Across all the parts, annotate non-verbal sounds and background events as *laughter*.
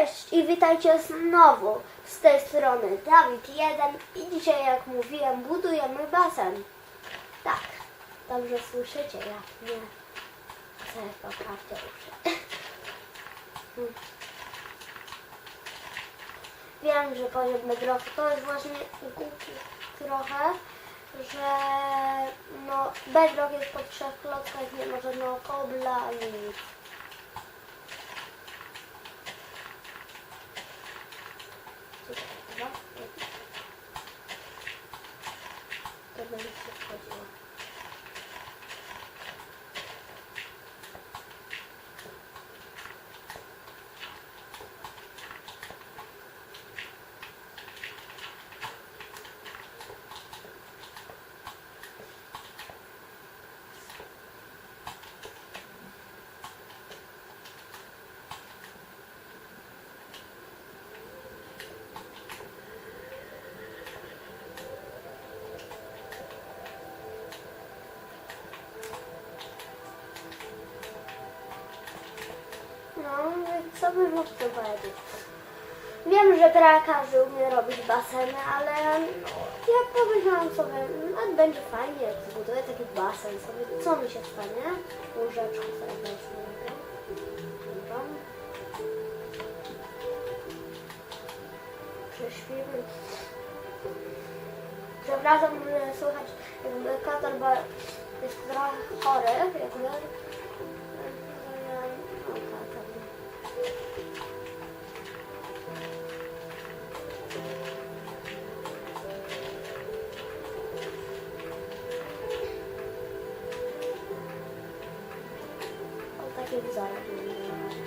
Cześć i witajcie znowu z tej strony Dawid 1 i dzisiaj jak mówiłem budujemy basen. Tak, dobrze słyszycie jak nie chcę poprawcie uszy. *laughs* Wiem, że poziom bedrocku to jest właśnie głupi trochę, że no bedrock jest po trzech klockach, nie ma żadnego kobla nic. Tutaj, dobra? To będzie się wchodziło. No, co bym mógł tu powiedzieć? Wiem, że prawie każdy umie robić baseny, ale no, ja pomyślałam sobie, no będzie fajnie, jak zbuduję taki basen sobie, co mi się stanie? Łóżeczkę sobie wezmę. Prześpimy. Przepraszam, że słychać jakby katar, jest trochę chory, jakby. O taki wzorek będę robić.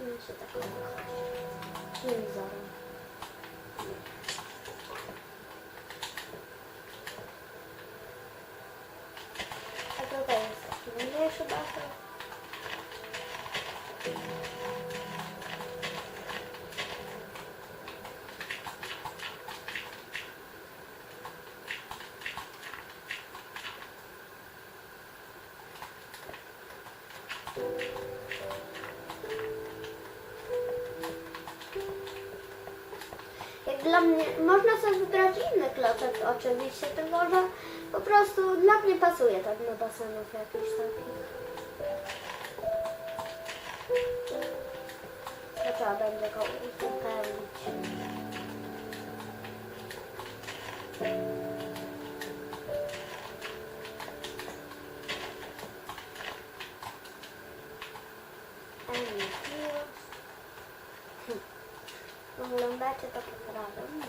Nie się tak Jak dla mnie, można sobie wybrać inny klocek oczywiście, tylko że po prostu dla mnie pasuje tak do basenów jakichś takich. Trzeba będzie go uzupełnić. Oğlum ben de kapatıralım.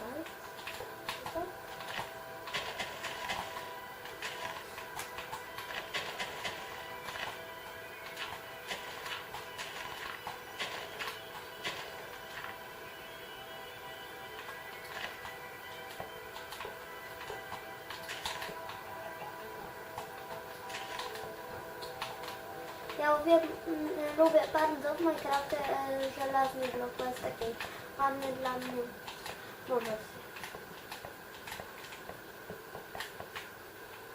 Ja lubię, mm, lubię bardzo w Minecrafcie e, żelazny blok, bo jest taki ładny dla mnie. Może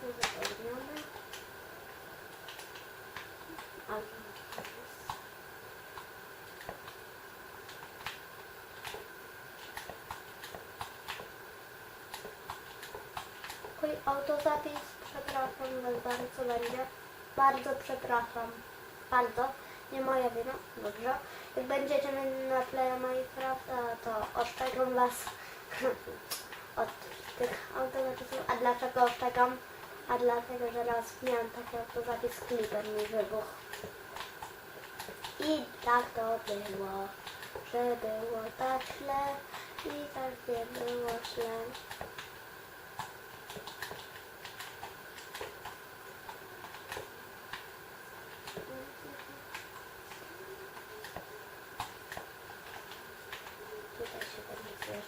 Uzupełniony. A, Oj, autozapis, przepraszam was bardzo będzie. Bardzo przepraszam. Bardzo. Nie moja wina. Dobrze. Jak będziecie na playa Minecrafta, to oszczegam was *laughs* od tych autozapisów. A dlaczego oszczegam? A dlatego, że raz miałam taki autozapis, kliper mi wybuchł. I tak to było, że było tak źle i tak nie było źle.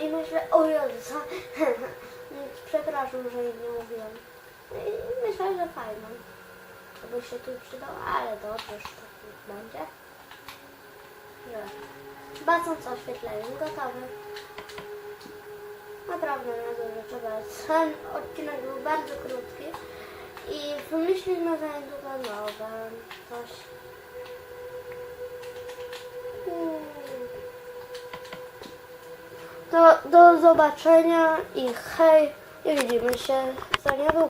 i myślę, o Jezu, *laughs* przepraszam, że jej nie mówiłam. I myślę, że fajną. To by się tu przydał, ale dobrze, że tak będzie. Że Bacąc oświetleniem, gotowy. Naprawdę na dużo trzeba. Ten odcinek był bardzo krótki i wymyślimy za niedługo nowe coś. Do, do zobaczenia i hej, i widzimy się za niedługo.